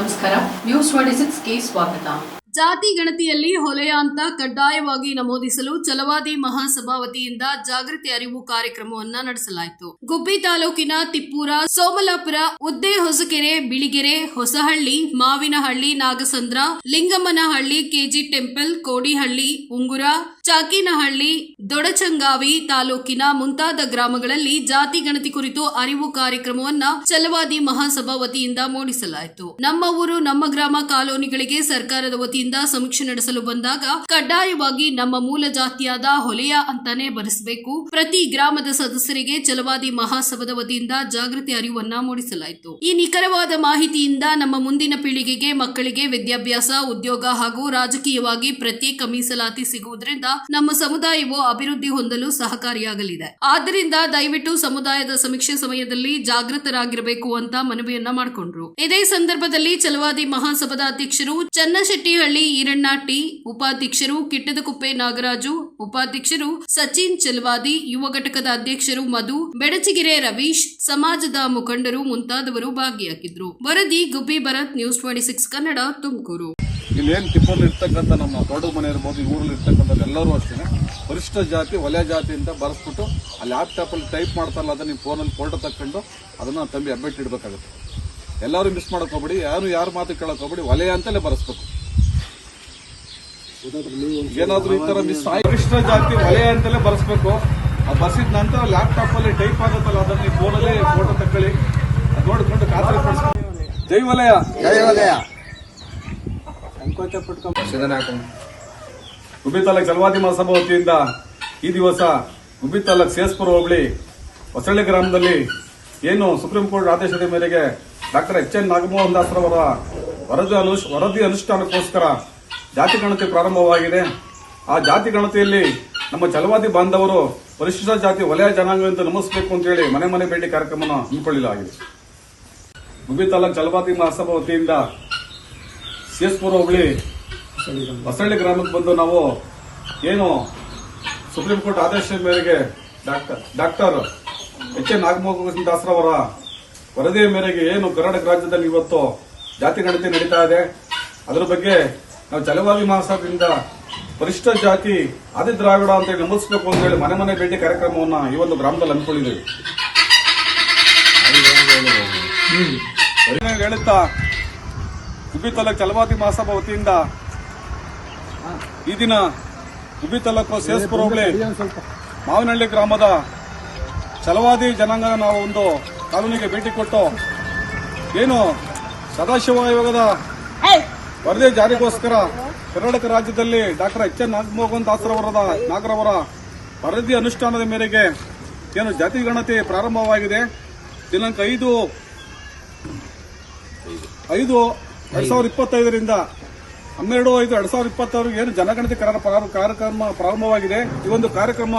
ನಮಸ್ಕಾರ. News twenty ಸಿಕ್ಸ್ಗೆ ಸ್ವಾಗತ. ಜಾತಿ ಗಣತಿಯಲ್ಲಿ ಹೊಲೆಯ ಅಂತ ಕಡ್ಡಾಯವಾಗಿ ನಮೂದಿಸಲು ಚಲವಾದಿ ಮಹಾಸಭಾ ವತಿಯಿಂದ ಜಾಗೃತಿ ಅರಿವು ಕಾರ್ಯಕ್ರಮವನ್ನ ನಡೆಸಲಾಯಿತು. ಗುಬ್ಬಿ ತಾಲೂಕಿನ ತಿಪ್ಪೂರ, ಸೋಮಲಾಪುರ, ಉದ್ದೆ ಹೊಸಕೆರೆ, ಬಿಳಿಗೆರೆ, ಹೊಸಹಳ್ಳಿ, ಮಾವಿನಹಳ್ಳಿ, ನಾಗಸಂದ್ರ, ಲಿಂಗಮ್ಮನಹಳ್ಳಿ, ಕೆಜಿ ಟೆಂಪಲ್, ಕೋಡಿಹಳ್ಳಿ, ಉಂಗುರ ಚಾಕಿನಹಳ್ಳಿ, ದೊಡಚಂಗಾವಿ ತಾಲೂಕಿನ ಮುಂತಾದ ಗ್ರಾಮಗಳಲ್ಲಿ ಜಾತಿ ಗಣತಿ ಕುರಿತು ಅರಿವು ಕಾರ್ಯಕ್ರಮವನ್ನ ಛಲವಾದಿ ಮಹಾಸಭಾ ವತಿಯಿಂದ ಮೂಡಿಸಲಾಯಿತು. ನಮ್ಮ ಊರು, ನಮ್ಮ ಗ್ರಾಮ ಕಾಲೋನಿಗಳಿಗೆ ಸರ್ಕಾರದ ವತಿಯಿಂದ ಸಮೀಕ್ಷೆ ನಡೆಸಲು ಬಂದಾಗ ಕಡ್ಡಾಯವಾಗಿ ನಮ್ಮ ಮೂಲ ಜಾತಿಯಾದ ಹೊಲೆಯ ಅಂತಾನೆ ಬರೆಸಬೇಕು. ಪ್ರತಿ ಗ್ರಾಮದ ಸದಸ್ಯರಿಗೆ ಚಲವಾದಿ ಮಹಾಸಭಾದ ವತಿಯಿಂದ ಜಾಗೃತಿ ಅರಿವನ್ನ ಮೂಡಿಸಲಾಯಿತು. ಈ ನಿಖರವಾದ ಮಾಹಿತಿಯಿಂದ ನಮ್ಮ ಮುಂದಿನ ಪೀಳಿಗೆಗೆ, ಮಕ್ಕಳಿಗೆ ವಿದ್ಯಾಭ್ಯಾಸ, ಉದ್ಯೋಗ ಹಾಗೂ ರಾಜಕೀಯವಾಗಿ ಪ್ರತ್ಯೇಕ ಮೀಸಲಾತಿ ಸಿಗುವುದರಿಂದ ನಮ್ಮ ಸಮುದಾಯವು ಅಭಿವೃದ್ಧಿ ಹೊಂದಲು ಸಹಕಾರಿಯಾಗಲಿದೆ. ಆದ್ದರಿಂದ ದಯವಿಟ್ಟು ಸಮುದಾಯದ ಸಮೀಕ್ಷೆ ಸಮಯದಲ್ಲಿ ಜಾಗೃತರಾಗಿರಬೇಕು ಅಂತ ಮನವಿಯನ್ನ ಮಾಡಿಕೊಂಡ್ರು. ಇದೇ ಸಂದರ್ಭದಲ್ಲಿ ಚಲವಾದಿ ಮಹಾಸಭಾದ ಅಧ್ಯಕ್ಷರು ಚನ್ನಶೆಟ್ಟಿಹಳ್ಳಿ ಈರಣ್ಣ ಟಿ, ಉಪಾಧ್ಯಕ್ಷರು ಕಿಟ್ಟದಕುಪ್ಪೆ ನಾಗರಾಜು, ಉಪಾಧ್ಯಕ್ಷರು ಸಚಿನ್ ಚಲವಾದಿ, ಯುವ ಘಟಕದ ಅಧ್ಯಕ್ಷರು ಮಧು, ಬೆಡಚಿಗೆರೆ ರವೀಶ್, ಸಮಾಜದ ಮುಖಂಡರು ಮುಂತಾದವರು ಭಾಗಿಯಾಗಿದ್ರು. ವರದಿ Gubbi Bharat, news twenty six Kannada, Tumakuru. ಇಲ್ಲೇನು ತಿಪ್ಪಲ್ಲಿ ಇರ್ತಕ್ಕಂಥ ನಮ್ಮ ದೊಡ್ಡ ಮನೆ ಇರ್ಬೋದು ಊರಲ್ಲಿ ಇರ್ತಕ್ಕಂಥದ್ದು ಎಲ್ಲರೂ ಅಷ್ಟೇ ವರಿಷ್ಠ ಜಾತಿ ಒಲೆ ಜಾತಿ ಅಂತ ಬರೆಸ್ಬಿಟ್ಟು ಆ ಲ್ಯಾಪ್ಟಾಪಲ್ಲಿ ಟೈಪ್ ಮಾಡ್ತಾರಲ್ಲ, ಅದನ್ನ ನೀವು ಫೋನಲ್ಲಿ ಫೋಟೋ ತಕ್ಕೊಂಡು ಅದನ್ನ ತಂಬಿ ಅಬ್ಬಿಟ್ಟು ಇಡಬೇಕಾಗುತ್ತೆ. ಎಲ್ಲರೂ ಮಿಸ್ ಹೋಗ್ಬೇಡಿ, ಯಾರು ಯಾರ ಮಾತು ಕೇಳಕ್ ಒಲೆ ವಲಯ ಅಂತಲೇ ಬರೆಸ್ಬೇಕು. ಏನಾದರೂ ಈ ಥರ ಮಿಸ್ ಆಗಿ ಜಾತಿ, ವಲಯ ಅಂತಲೇ ಬರೆಸ್ಬೇಕು. ಅದು ಬರ್ಸಿದ ನಂತರ ಲ್ಯಾಪ್ಟಾಪಲ್ಲಿ ಟೈಪ್ ಆಗುತ್ತಲ್ಲ, ಅದನ್ನ ನೀವು ಫೋನಲ್ಲಿ ಫೋಟೋ ತಕ್ಕೊಳ್ಳಿ ನೋಡಿಕೊಂಡು ಖಾತ್ರಿ ಪಡಿಸ್ಕೊಳ್ಳಿ. ಜೈ ವಲಯ. ಜಯವಲಯ ಗುಬ್ಬಿ ತಾಲೂಕ್ ಜಲವಾದಿ ಮಹಾಸಭಾ ವತಿಯಿಂದ ಈ ದಿವಸ ಗುಬ್ಬಿ ತಾಲೂಕ್ ಸೇಸ್ಪುರ ಹೋಬಳಿ ಹೊಸಳ್ಳಿ ಗ್ರಾಮದಲ್ಲಿ ಏನು ಸುಪ್ರೀಂ ಕೋರ್ಟ್ ಆದೇಶದ ಮೇರೆಗೆ ಡಾಕ್ಟರ್ ಎಚ್ ಎನ್ ನಾಗಮೋಹನ್ ದಾಸರವರ ವರದಿ ಅನುಷ್ ವರದಿ ಅನುಷ್ಠಾನಕ್ಕೋಸ್ಕರ ಜಾತಿ ಗಣತಿ ಪ್ರಾರಂಭವಾಗಿದೆ. ಆ ಜಾತಿ ಗಣತಿಯಲ್ಲಿ ನಮ್ಮ ಜಲವಾದಿ ಬಾಂಧವರು ಪರಿಶಿಷ್ಟ ಜಾತಿ ವಲಯ ಜನಾಂಗವೆಂದು ನಮಿಸಬೇಕು ಅಂತೇಳಿ ಮನೆ ಮನೆ ಭೇಟಿ ಕಾರ್ಯಕ್ರಮವನ್ನು ಹಮ್ಮಿಕೊಳ್ಳಲಾಗಿದೆ. ಗುಬ್ಬಿ ತಾಲೂಕ್ ಜಲವಾದಿ ಮಹಾಸಭಾ ವತಿಯಿಂದ ಸೇಸ್ಪುರ ಹೋಬಳಿ ಹೊಸಳ್ಳಿ ಗ್ರಾಮಕ್ಕೆ ಬಂದು ನಾವು ಏನು ಸುಪ್ರೀಂ ಕೋರ್ಟ್ ಆದೇಶದ ಮೇರೆಗೆ doctor doctor H A Nagamohan ದಾಸರವರ ವರದಿಯ ಮೇರೆಗೆ ಏನು ಕರ್ನಾಟಕ ರಾಜ್ಯದಲ್ಲಿ ಇವತ್ತು ಜಾತಿ ಗಣತಿ ನಡೀತಾ ಇದೆ. ಅದರ ಬಗ್ಗೆ ನಾವು ಚಲವಾಗಿ ಮಹಾಸಭೆಯಿಂದ ಪರಿಷ್ಠ ಜಾತಿ ಆದಿ ದ್ರಾವಿಡ ಅಂತ ಹೇಳಿ ನಮೂದಿಸಬೇಕು ಅಂತ ಹೇಳಿ ಮನೆ ಮನೆ ಭೇಟಿ ಕಾರ್ಯಕ್ರಮವನ್ನು ಈ ಒಂದು ಗ್ರಾಮದಲ್ಲಿ ಅನ್ಕೊಂಡಿದ್ದೀವಿ ಹೇಳುತ್ತಾ ಗುಬ್ಬಿ ತಾಲೂಕು ಚಲವಾದಿ ಮಹಾಸಭಾ ವತಿಯಿಂದ ಈ ದಿನ ಗುಬ್ಬಿ ತಾಲೂಕು ಸೇಸ್ಪುರ ಹೋಬಳಿ, ಮಾವಿನಹಳ್ಳಿ ಗ್ರಾಮದ ಚಲವಾದಿ ಜನಾಂಗ ನಾವು ಒಂದು ಕಾಲೋನಿಗೆ ಭೇಟಿ ಕೊಟ್ಟು ಏನು ಸದಾಶಿವ ಆಯೋಗದ ವರದಿ ಜಾರಿಗೋಸ್ಕರ ಕರ್ನಾಟಕ ರಾಜ್ಯದಲ್ಲಿ ಡಾಕ್ಟರ್ ಎಚ್ ಎನ್ ನಾಗಮೋಹನ್ ದಾಸರವರದ ನಾಗರವರ ವರದಿ ಅನುಷ್ಠಾನದ ಮೇರೆಗೆ ಏನು ಜಾತಿ ಗಣತಿ ಪ್ರಾರಂಭವಾಗಿದೆ. ದಿನಾಂಕ ಐದು ಐದು ಎರಡ್ ಸಾವಿರದ ಇಪ್ಪತ್ತೈದರಿಂದ ಹನ್ನೆರಡು ಐದು, ಎರಡ್ ಸಾವಿರದ ಇಪ್ಪತ್ತವರೆಗೆ ಏನು ಜನಗಣತಿ ಕಾರ್ಯಕ್ರಮ ಪ್ರಾರಂಭವಾಗಿದೆ. ಈ ಒಂದು ಕಾರ್ಯಕ್ರಮ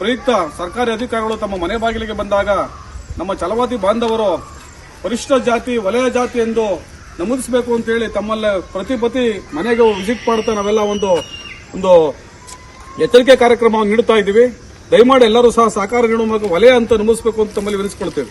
ಪ್ರಯುಕ್ತ ಸರ್ಕಾರಿ ಅಧಿಕಾರಿಗಳು ತಮ್ಮ ಮನೆ ಬಾಗಿಲಿಗೆ ಬಂದಾಗ ನಮ್ಮ ಚಲವಾದಿ ಬಾಂಧವರು ಪರಿಷ್ಠ ಜಾತಿ, ವಲಯ ಜಾತಿ ಎಂದು ನಮೂದಿಸಬೇಕು ಅಂತೇಳಿ ತಮ್ಮಲ್ಲೇ ಪ್ರತಿ ಪ್ರತಿ ಮನೆಗೆ ವಿಸಿಟ್ ಮಾಡುತ್ತಾ ನಾವೆಲ್ಲ ಒಂದು ಒಂದು ಎಚ್ಚರಿಕೆ ಕಾರ್ಯಕ್ರಮವನ್ನು ನೀಡುತ್ತಾ ಇದ್ದೀವಿ. ದಯಮಾಡಿ ಎಲ್ಲರೂ ಸಹ ಸಹಕಾರ ನೀಡುವ ಮೂಲಕ ವಲಯ ಅಂತ ನಮೂದಿಸಬೇಕು ಅಂತ ತಮ್ಮಲ್ಲಿ ವಿನಿಸಿಕೊಳ್ತೇವೆ